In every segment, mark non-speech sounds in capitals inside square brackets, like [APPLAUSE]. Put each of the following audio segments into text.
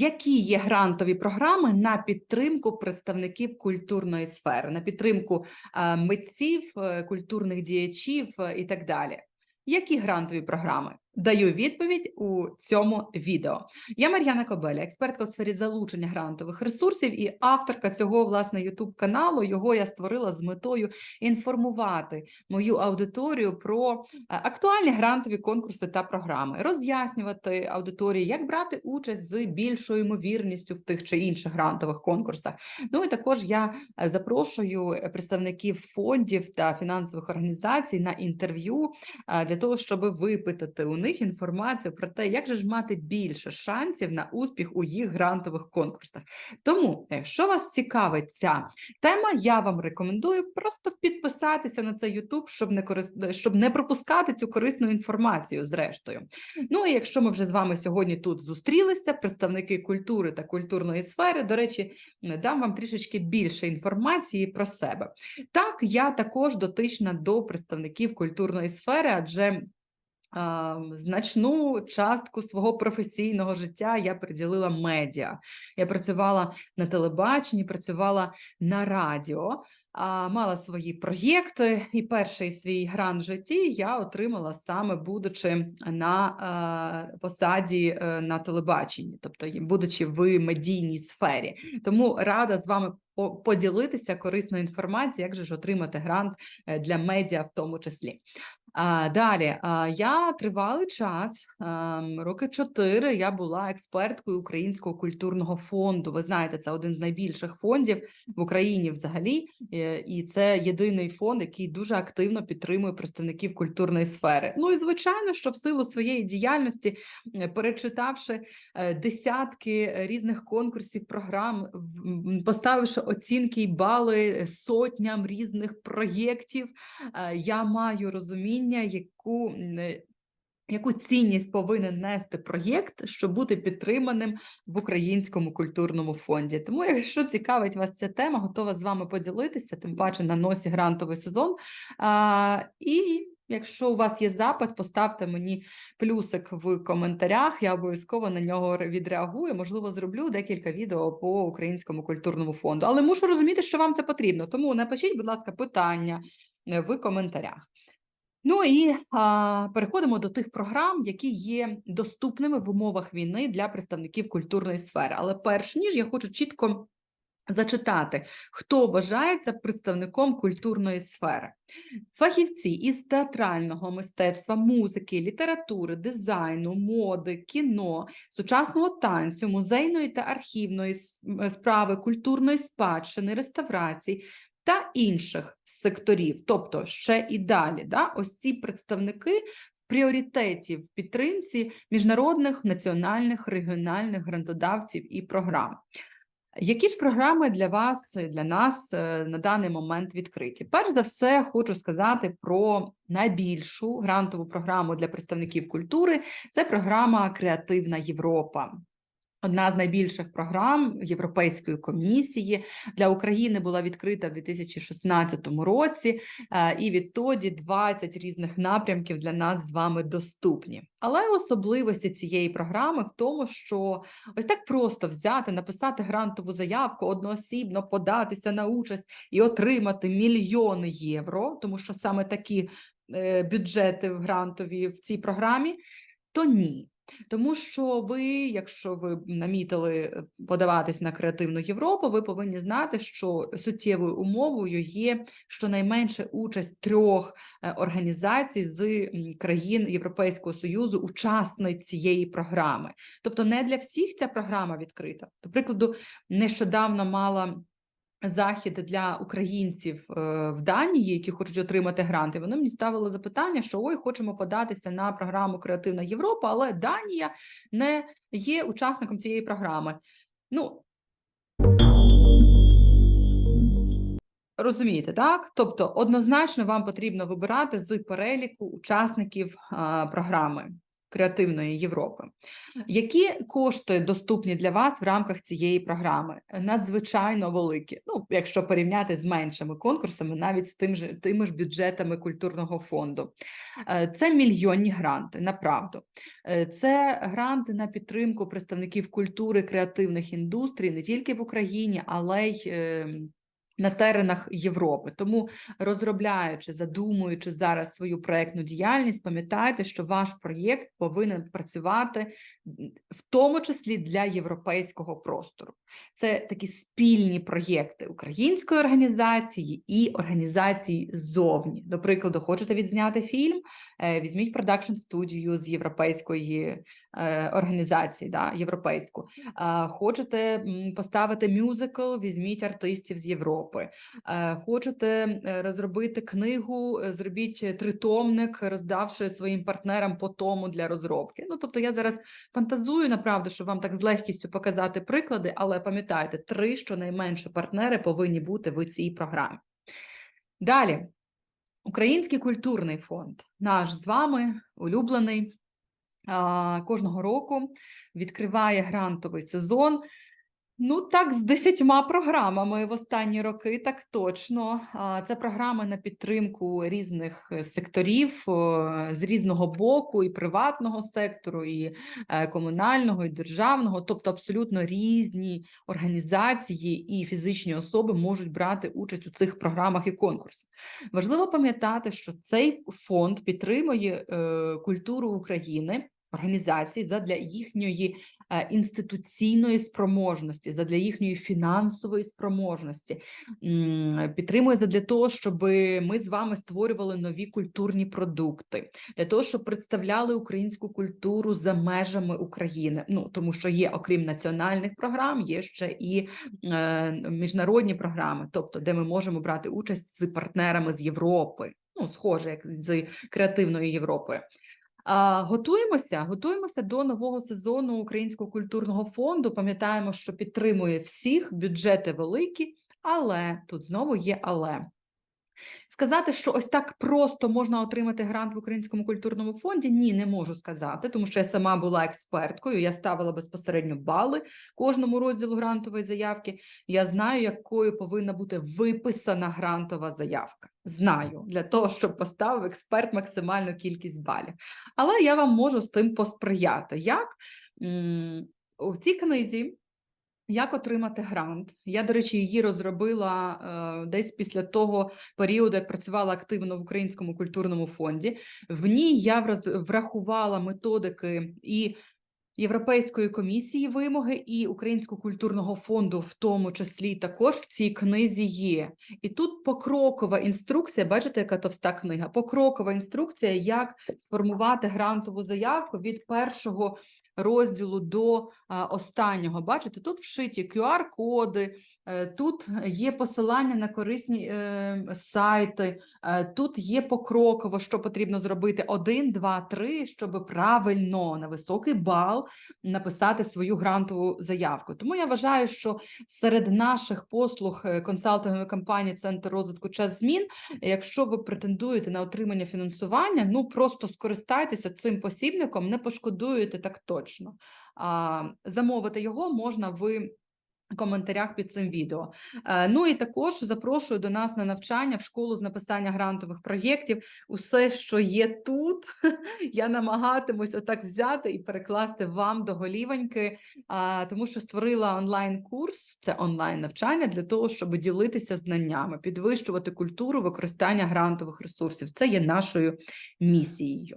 Які є грантові програми на підтримку представників культурної сфери, на підтримку е, митців, е, культурних діячів е, і так далі? Які грантові програми? Даю відповідь у цьому відео. Я Мар'яна Кобеля, експертка у сфері залучення грантових ресурсів і авторка цього власне youtube каналу. Його я створила з метою інформувати мою аудиторію про е, актуальні грантові конкурси та програми, роз'яснювати аудиторії, як брати участь з більшою ймовірністю в тих чи інших грантових конкурсах. Ну і також я е, запрошую представників фондів та фінансових організацій на інтерв'ю е, для того, щоб випитати у них інформацію про те, як же ж мати більше шансів на успіх у їх грантових конкурсах. Тому, якщо вас цікавить ця тема, я вам рекомендую просто підписатися на цей YouTube, щоб не корис... щоб не пропускати цю корисну інформацію. Зрештою, ну і якщо ми вже з вами сьогодні тут зустрілися, представники культури та культурної сфери, до речі, дам вам трішечки більше інформації про себе. Так, я також дотична до представників культурної сфери, адже Значну частку свого професійного життя я приділила медіа. Я працювала на телебаченні, працювала на радіо, мала свої проєкти, і перший свій грант в житті я отримала саме будучи на посаді на телебаченні, тобто будучи в медійній сфері. Тому рада з вами по- поділитися корисною інформацією, як же ж отримати грант е, для медіа в тому числі. Далі, я тривалий час, ем, роки чотири, я була експерткою Українського культурного фонду. Ви знаєте, це один з найбільших фондів в Україні взагалі, е, і це єдиний фонд, який дуже активно підтримує представників культурної сфери. Ну і звичайно, що в силу своєї діяльності, е, перечитавши е, десятки різних конкурсів, програм, поставивши оцінки і бали сотням різних проєктів, я маю розуміння, яку, е, яку цінність повинен нести проєкт, щоб бути підтриманим в Українському культурному фонді. Тому, якщо цікавить вас ця тема, готова з вами поділитися, тим паче на носі грантовий сезон. А, і якщо у вас є запит, поставте мені плюсик в коментарях. Я обов'язково на нього відреагую. Можливо, зроблю декілька відео по Українському культурному фонду. Але мушу розуміти, що вам це потрібно. Тому напишіть, будь ласка, питання е, в коментарях. Ну і а, переходимо до тих програм, які є доступними в умовах війни для представників культурної сфери. Але перш ніж я хочу чітко зачитати, хто вважається представником культурної сфери. Фахівці із театрального мистецтва, музики, літератури, дизайну, моди, кіно, сучасного танцю, музейної та архівної справи, культурної спадщини, реставрацій, та інших секторів, тобто ще і далі. Да? Ось ці представники в пріоритеті в підтримці міжнародних, національних, регіональних грантодавців і програм. Які ж програми для вас, для нас е, на даний момент відкриті? Перш за все, хочу сказати про найбільшу грантову програму для представників культури. Це програма Креативна Європа. Одна з найбільших програм Європейської комісії для України була відкрита в 2016 році, е, і відтоді 20 різних напрямків для нас з вами доступні. Але особливості цієї програми в тому, що ось так просто взяти, написати грантову заявку, одноосібно податися на участь і отримати мільйони євро, тому що саме такі е, бюджети грантові в цій програмі, то ні. Тому що ви, якщо ви намітили е, подаватись на креативну Європу, ви повинні знати, що суттєвою умовою є щонайменше участь трьох е, організацій з країн Європейського Союзу, учасниць цієї програми. Тобто не для всіх ця програма відкрита. До прикладу, нещодавно мала захід для українців е, в Данії, які хочуть отримати гранти. Вони мені ставили запитання, що ой, хочемо податися на програму Креативна Європа, але Данія не є учасником цієї програми. Ну розумієте, так? Тобто, однозначно вам потрібно вибирати з переліку учасників а, програми. Креативної Європи. Які кошти доступні для вас в рамках цієї програми? Надзвичайно великі. Ну, якщо порівняти з меншими конкурсами, навіть з тим же тими ж бюджетами культурного фонду. Е, Це мільйонні гранти, направду. Е, Це гранти на підтримку представників культури креативних індустрій не тільки в Україні, але й ем, на теренах Європи. Тому, розробляючи, задумуючи зараз свою проектну діяльність, пам'ятайте, що ваш проєкт повинен працювати в тому числі для європейського простору. Це такі спільні проєкти української організації і організацій ззовні. До прикладу, хочете відзняти фільм? Е, Візьміть продакшн студію з європейської е, організації, да, європейську. Е, Хочете поставити мюзикл? Візьміть артистів з Європи. Хочете розробити книгу? Зробіть тритомник, роздавши своїм партнерам по тому для розробки. Ну, тобто я зараз фантазую, направду, щоб вам так з легкістю показати приклади, але пам'ятайте, три щонайменше партнери повинні бути в цій програмі. Далі. Український культурний фонд, наш з вами улюблений, кожного року відкриває грантовий сезон. Ну, так, з десятьма програмами в останні роки, так точно. Це програми на підтримку різних е, секторів з різного боку, і приватного сектору, і е, комунального, і державного, тобто абсолютно різні організації і фізичні особи можуть брати участь у цих програмах і конкурсах. Важливо пам'ятати, що цей фонд підтримує е, культуру України. Організацій задля їхньої е, інституційної спроможності, задля їхньої фінансової спроможності, підтримує задля того, щоб ми з вами створювали нові культурні продукти, для того, щоб представляли українську культуру за межами України. Ну тому що є, окрім національних програм, є ще і е, міжнародні програми, тобто де ми можемо брати участь з партнерами з Європи. Ну, схоже, як з креативною Європою. Готуємося, готуємося до нового сезону Українського культурного фонду. Пам'ятаємо, що підтримує всіх, бюджети великі, але тут знову є але. Сказати, що ось так просто можна отримати грант в Українському культурному фонді, ні, не можу сказати, тому що я сама була експерткою, я ставила безпосередньо бали кожному розділу грантової заявки. Я знаю, якою повинна бути виписана грантова заявка. Знаю для того, щоб поставив експерт максимальну кількість балів. Але я вам можу з тим посприяти. Як у цій книзі як отримати грант? Я, до речі, її розробила е, десь після того періоду, як працювала активно в Українському культурному фонді. В ній я врахувала методики і Європейської комісії вимоги, і Українського культурного фонду, в тому числі також в цій книзі є. І тут покрокова інструкція, бачите, яка товста книга? Покрокова інструкція, як сформувати грантову заявку від першого розділу до останнього. Бачите, тут вшиті QR-коди, е, тут є посилання на корисні е, сайти, е, тут є покроково, що потрібно зробити: один, два, три, щоб правильно на високий бал написати свою грантову заявку. Тому я вважаю, що серед наших послуг консалтингової компанії Центр розвитку час змін, якщо ви претендуєте на отримання фінансування, ну просто скористайтеся цим посібником, не пошкодуєте так точно. А, замовити його можна в коментарях під цим відео. Е, Ну і також запрошую до нас на навчання в школу з написання грантових проєктів. Усе, що є тут, [LAUGHS] я намагатимусь отак взяти і перекласти вам до голівоньки, тому що створила онлайн-курс, це онлайн-навчання для того, щоб ділитися знаннями, підвищувати культуру використання грантових ресурсів. Це є нашою місією.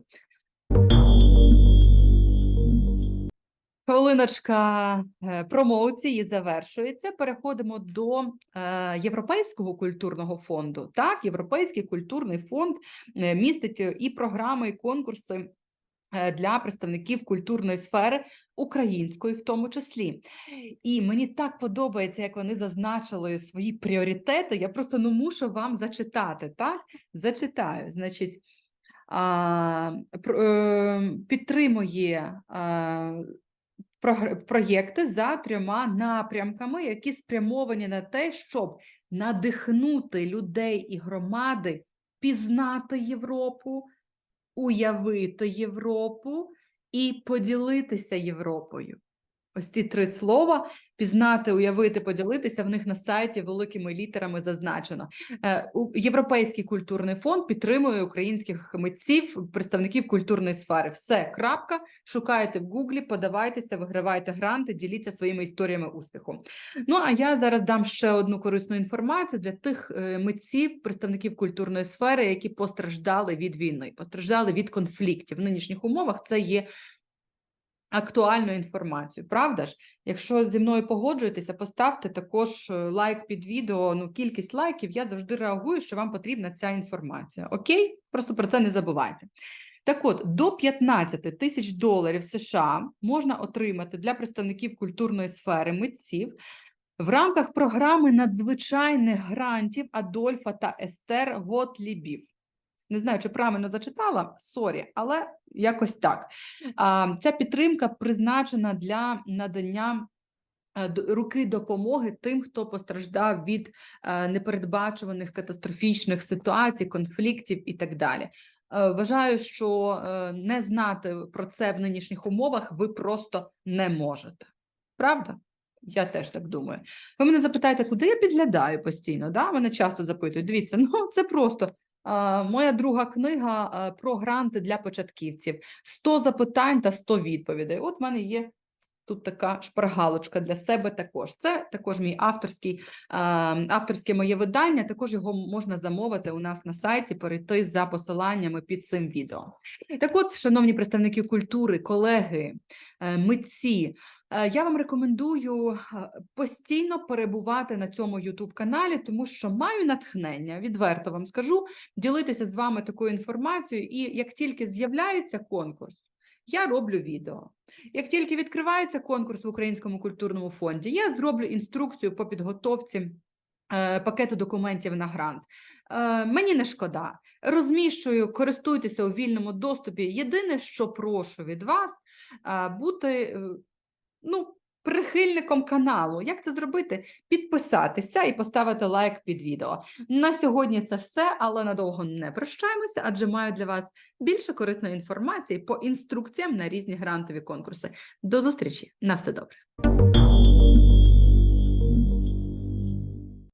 Хвилиночка е, промоції завершується. Переходимо до е, Європейського культурного фонду. Так, Європейський культурний фонд е, містить і програми, і конкурси для представників культурної сфери, української в тому числі. І мені так подобається, як вони зазначили свої пріоритети. Я просто ну мушу вам зачитати. Так, зачитаю. Значить, а, е, підтримує. а, проєкти за трьома напрямками, які спрямовані на те, щоб надихнути людей і громади пізнати Європу, уявити Європу і поділитися Європою. Ось ці три слова пізнати, уявити, поділитися в них на сайті великими літерами зазначено. Е, Європейський культурний фонд підтримує українських митців, представників культурної сфери. Все, крапка. Шукайте в Гуглі, подавайтеся, вигравайте гранти, діліться своїми історіями успіху. Ну а я зараз дам ще одну корисну інформацію для тих е, митців, представників культурної сфери, які постраждали від війни, постраждали від конфліктів. В нинішніх умовах це є актуальну інформацію. Правда ж? Якщо зі мною погоджуєтеся, поставте також е, лайк під відео. Ну, кількість лайків я завжди реагую, що вам потрібна ця інформація. Окей? Просто про це не забувайте. Так от, до 15 тисяч доларів США можна отримати для представників культурної сфери митців в рамках програми надзвичайних грантів Адольфа та Естер Готлібів. Не знаю, чи правильно зачитала, сорі, але якось так. Ця підтримка призначена для надання е, руки допомоги тим, хто постраждав від е, непередбачуваних катастрофічних ситуацій, конфліктів і так далі. Е, Вважаю, що не знати про це в нинішніх умовах ви просто не можете. Правда? Я теж так думаю. Ви мене запитаєте, куди я підглядаю постійно? Да? Мене часто запитують. Дивіться, ну це просто моя друга книга про гранти для початківців. 100 запитань та 100 відповідей. От в мене є тут така шпаргалочка для себе також. Це також мій авторський, авторське моє видання. Також його можна замовити у нас на сайті, перейти за посиланнями під цим відео. Так от, шановні представники культури, колеги, е, митці, е, я вам рекомендую е, постійно перебувати на цьому youtube каналі, тому що маю натхнення, відверто вам скажу, ділитися з вами такою інформацією. І як тільки з'являється конкурс, я роблю відео. Як тільки відкривається конкурс в Українському культурному фонді, я зроблю інструкцію по підготовці е, пакету документів на грант. Е, Мені не шкода. Розміщую, користуйтеся у вільному доступі. Єдине, що прошу від вас, е, бути ну, прихильником каналу. Як це зробити? Підписатися і поставити лайк під відео. На сьогодні це все, але надовго не прощаємося, адже маю для вас більше корисної інформації по інструкціям на різні грантові конкурси. До зустрічі! На все добре!